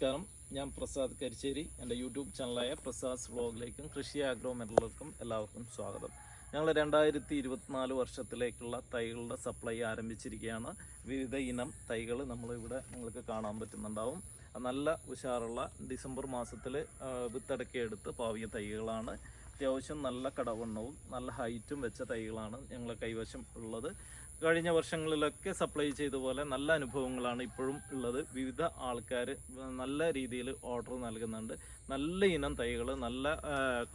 നമസ്കാരം. ഞാൻ പ്രസാദ് കരിച്ചേരി. എന്റെ യൂട്യൂബ് ചാനലായ പ്രസാദ് വ്ലോഗിലേക്കും കൃഷി ആഗ്രോ മെഡലുകൾക്കും എല്ലാവർക്കും സ്വാഗതം. ഞങ്ങൾ രണ്ടായിരത്തി ഇരുപത്തിനാല് വർഷത്തിലേക്കുള്ള തൈകളുടെ സപ്ലൈ ആരംഭിച്ചിരിക്കുകയാണ്. വിവിധ ഇനം തൈകൾ നമ്മളിവിടെ നിങ്ങൾക്ക് കാണാൻ പറ്റുന്നുണ്ടാവും. നല്ല ഉഷാറുള്ള ഡിസംബർ മാസത്തിൽ വിത്തടക്കിയെടുത്ത് പാവിയ തൈകളാണ്. അത്യാവശ്യം നല്ല കടവണ്ണവും നല്ല ഹൈറ്റും വെച്ച തൈകളാണ് ഞങ്ങളെ കൈവശം ഉള്ളത്. കഴിഞ്ഞ വർഷങ്ങളിലൊക്കെ സപ്ലൈ ചെയ്ത പോലെ നല്ല അനുഭവങ്ങളാണ് ഇപ്പോഴും ഉള്ളത്. വിവിധ ആൾക്കാർ നല്ല രീതിയിൽ ഓർഡർ നൽകുന്നുണ്ട്. നല്ല ഇനം തൈകൾ നല്ല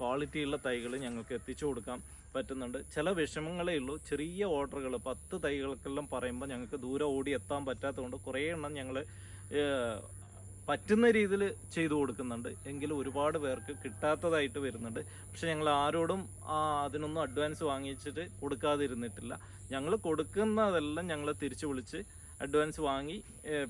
ക്വാളിറ്റിയുള്ള തൈകൾ ഞങ്ങൾക്ക് എത്തിച്ചു കൊടുക്കാൻ പറ്റുന്നുണ്ട്. ചില വിഷമങ്ങളേ ഉള്ളൂ. ചെറിയ ഓർഡറുകൾ പത്ത് തൈകൾക്കെല്ലാം പറയുമ്പോൾ ഞങ്ങൾക്ക് ദൂരെ ഓടി എത്താൻ പറ്റാത്തതുകൊണ്ട് കുറേ എണ്ണം ഞങ്ങൾ പറ്റുന്ന രീതിയിൽ ചെയ്തു കൊടുക്കുന്നുണ്ട്. എങ്കിലും ഒരുപാട് പേർക്ക് കിട്ടാത്തതായിട്ട് വരുന്നുണ്ട്. പക്ഷെ ഞങ്ങൾ ആരോടും അതിനൊന്നും അഡ്വാൻസ് വാങ്ങിച്ചിട്ട് കൊടുക്കാതിരുന്നിട്ടില്ല. ഞങ്ങൾ കൊടുക്കുന്നതെല്ലാം ഞങ്ങൾ തിരിച്ചു വിളിച്ച് അഡ്വാൻസ് വാങ്ങി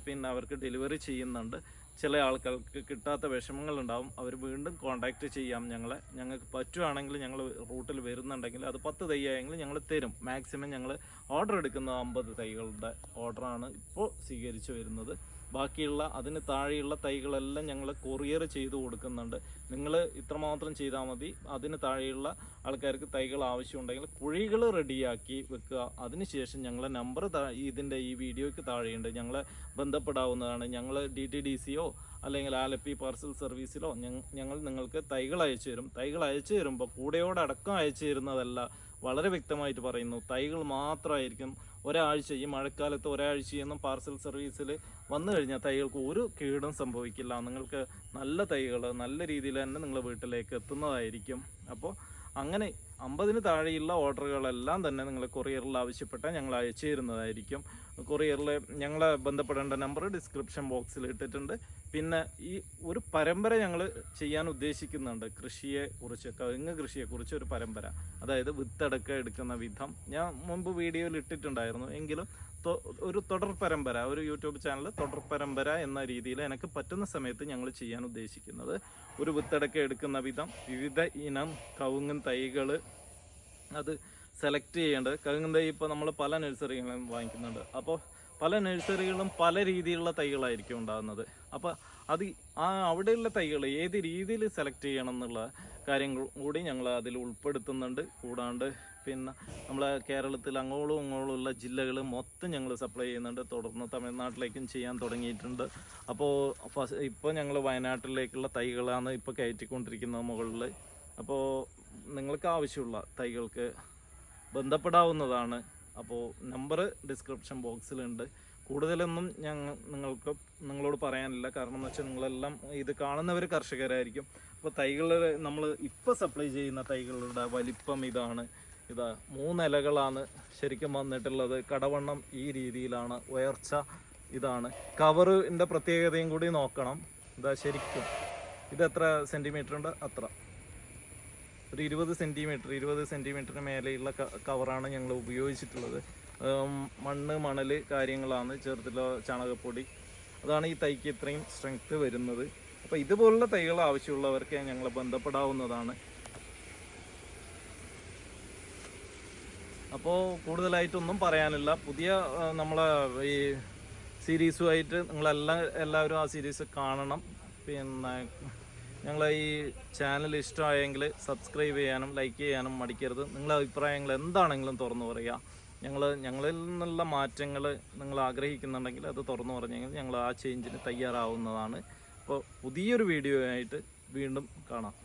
പിന്നെ അവർക്ക് ഡെലിവറി ചെയ്യുന്നുണ്ട്. ചില ആൾക്കാർക്ക് കിട്ടാത്ത വിഷമങ്ങളുണ്ടാവും. അവർ വീണ്ടും കോൺടാക്റ്റ് ചെയ്യാം ഞങ്ങളെ. ഞങ്ങൾക്ക് പറ്റുവാണെങ്കിൽ ഞങ്ങൾ റൂട്ടിൽ വരുന്നുണ്ടെങ്കിൽ അത് പത്ത് തൈയായെങ്കിൽ ഞങ്ങൾ തരും. മാക്സിമം ഞങ്ങൾ ഓർഡർ എടുക്കുന്ന അമ്പത് തൈകളുടെ ഓർഡറാണ് ഇപ്പോൾ സ്വീകരിച്ചു വരുന്നത്. ബാക്കിയുള്ള അതിന് താഴെയുള്ള തൈകളെല്ലാം ഞങ്ങൾ കൊറിയർ ചെയ്തു കൊടുക്കുന്നുണ്ട്. നിങ്ങൾ ഇത്രമാത്രം ചെയ്താൽ മതി. അതിന് താഴെയുള്ള ആൾക്കാർക്ക് തൈകൾ ആവശ്യമുണ്ടെങ്കിൽ കുഴികൾ റെഡിയാക്കി വെക്കുക. അതിനുശേഷം ഞങ്ങളെ നമ്പർ ഇതിന്റെ ഈ വീഡിയോയ്ക്ക് താഴെയുണ്ട്. ഞങ്ങളെ ബന്ധപ്പെടാവുന്നതാണ്. ഞങ്ങൾ ഡി ടി ഡി സിയോ അല്ലെങ്കിൽ ആലപ്പി പാർസൽ സർവീസിലോ ഞങ്ങൾ നിങ്ങൾക്ക് തൈകൾ അയച്ചു തരും തൈകൾ അയച്ചു തരുമ്പോൾ കൂടെയോടക്കം അയച്ചു തരുന്നതല്ല വളരെ വ്യക്തമായിട്ട് പറയുന്നു. തൈകൾ മാത്രമായിരിക്കും ഒരാഴ്ച ഈ മഴക്കാലത്ത് ഒരാഴ്ചയൊന്നും പാർസൽ സർവീസിൽ വന്നു കഴിഞ്ഞാൽ തൈകൾക്ക് ഒരു കേടും സംഭവിക്കില്ല. നിങ്ങൾക്ക് നല്ല തൈകൾ നല്ല രീതിയിൽ തന്നെ നിങ്ങളുടെ വീട്ടിലേക്ക് എത്തുന്നതായിരിക്കും. അപ്പോൾ അങ്ങനെ അമ്പതിന് താഴെയുള്ള ഓർഡറുകളെല്ലാം തന്നെ നിങ്ങൾ കൊറിയറിൽ ആവശ്യപ്പെട്ടാൽ ഞങ്ങൾ അയച്ചു തരുന്നതായിരിക്കും കൊറിയറിൽ ഞങ്ങളെ ബന്ധപ്പെടേണ്ട നമ്പർ ഡിസ്ക്രിപ്ഷൻ ബോക്സിൽ ഇട്ടിട്ടുണ്ട്. പിന്നെ ഈ ഒരു പരമ്പര ഞങ്ങൾ ചെയ്യാൻ ഉദ്ദേശിക്കുന്നുണ്ട്. കൃഷിയെ കുറിച്ച് കവുങ്ങ് കൃഷിയെ കുറിച്ച് ഒരു പരമ്പര. അതായത് വിത്തടക്ക എടുക്കുന്ന വിധം. ഞാൻ മുമ്പ് വീഡിയോയിൽ ഇട്ടിട്ടുണ്ടായിരുന്നു. എങ്കിലും ഒരു തുടർ പരമ്പര ഒരു യൂട്യൂബ് ചാനൽ തുടർ പരമ്പര എന്ന രീതിയിൽ എനിക്ക് പറ്റുന്ന സമയത്ത് ഞങ്ങൾ ചെയ്യാൻ ഉദ്ദേശിക്കുന്നത്. ഒരു വിത്തടക്ക എടുക്കുന്ന വിധം. വിവിധ ഇനം കവുങ്ങൻ തൈകൾ അത് സെലക്ട് ചെയ്യേണ്ടത്. കഴിഞ്ഞ തൈ ഇപ്പോൾ നമ്മൾ പല നഴ്സറികളും വാങ്ങിക്കുന്നുണ്ട്. അപ്പോൾ പല നഴ്സറികളും പല രീതിയിലുള്ള തൈകളായിരിക്കും ഉണ്ടാകുന്നത്. അപ്പോൾ അത് ആ അവിടെയുള്ള തൈകൾ ഏത് രീതിയിൽ സെലക്ട് ചെയ്യണം എന്നുള്ള കാര്യങ്ങൾ കൂടി ഞങ്ങൾ അതിൽ ഉൾപ്പെടുത്തുന്നുണ്ട്. കൂടാണ്ട് പിന്നെ നമ്മളെ കേരളത്തിൽ അങ്ങോളം ഇങ്ങോളം ഉള്ള ജില്ലകൾ മൊത്തം ഞങ്ങൾ സപ്ലൈ ചെയ്യുന്നുണ്ട്. തുടർന്ന് തമിഴ്നാട്ടിലേക്കും ചെയ്യാൻ തുടങ്ങിയിട്ടുണ്ട്. അപ്പോൾ ഇപ്പോൾ ഞങ്ങൾ വയനാട്ടിലേക്കുള്ള തൈകളാണ് ഇപ്പോൾ കയറ്റിക്കൊണ്ടിരിക്കുന്നത് മുകളിൽ അപ്പോൾ നിങ്ങൾക്ക് ആവശ്യമുള്ള തൈകൾക്ക് ബന്ധപ്പെടാവുന്നതാണ്. അപ്പോൾ നമ്പർ ഡിസ്ക്രിപ്ഷൻ ബോക്സിലുണ്ട് കൂടുതലൊന്നും ഞങ്ങൾ നിങ്ങൾക്ക് നിങ്ങളോട് പറയാനില്ല. കാരണം എന്ന് വെച്ചാൽ നിങ്ങളെല്ലാം ഇത് കാണുന്നവർ കർഷകരായിരിക്കും. അപ്പോൾ തൈകൾ നമ്മൾ ഇപ്പോൾ സപ്ലൈ ചെയ്യുന്ന തൈകളുടെ വലിപ്പം ഇതാണ്. ഇതാ മൂന്നിലകളാണ് ശരിക്കും വന്നിട്ടുള്ളത്. കടവണ്ണം ഈ രീതിയിലാണ്. ഉയർച്ച ഇതാണ്. കവറിന്റെ പ്രത്യേകതയും കൂടി നോക്കണം. ഇതാ ശരിക്കും. ഇത് എത്ര സെന്റിമീറ്റർ ഉണ്ട് അത്ര. ഒരു ഇരുപത് സെന്റിമീറ്റർ ഇരുപത് സെന്റിമീറ്ററിന് മേലെയുള്ള കവറാണ് ഞങ്ങൾ ഉപയോഗിച്ചിട്ടുള്ളത്. മണ്ണ് മണൽ കാര്യങ്ങളാണ് ചേർത്തിട്ടുള്ള ചാണകപ്പൊടി. അതാണ് ഈ തൈക്ക് ഇത്രയും സ്ട്രെങ്ത് വരുന്നത്. അപ്പോൾ ഇതുപോലുള്ള തൈകൾ ആവശ്യമുള്ളവർക്ക് ഞങ്ങൾ ബന്ധപ്പെടാവുന്നതാണ്. അപ്പോൾ കൂടുതലായിട്ടൊന്നും പറയാനില്ല. പുതിയ നമ്മളെ ഈ സീരീസുമായിട്ട് നിങ്ങളെല്ലാം എല്ലാവരും ആ സീരീസ് കാണണം. പിന്നെ ഞങ്ങളെ ഈ ചാനൽ ഇഷ്ടമായെങ്കിൽ സബ്സ്ക്രൈബ് ചെയ്യാനും ലൈക്ക് ചെയ്യാനും മടിക്കരുത്. നിങ്ങളെ അഭിപ്രായങ്ങൾ എന്താണെങ്കിലും തുറന്നു പറയുക. ഞങ്ങൾ ഞങ്ങളിൽ നിന്നുള്ള മാറ്റങ്ങൾ നിങ്ങൾ ആഗ്രഹിക്കുന്നുണ്ടെങ്കിൽ അത് തുറന്നു പറഞ്ഞെങ്കിൽ ഞങ്ങൾ ആ ചേഞ്ചിന് തയ്യാറാവുന്നതാണ്. അപ്പോൾ പുതിയൊരു വീഡിയോ ആയിട്ട് വീണ്ടും കാണാം.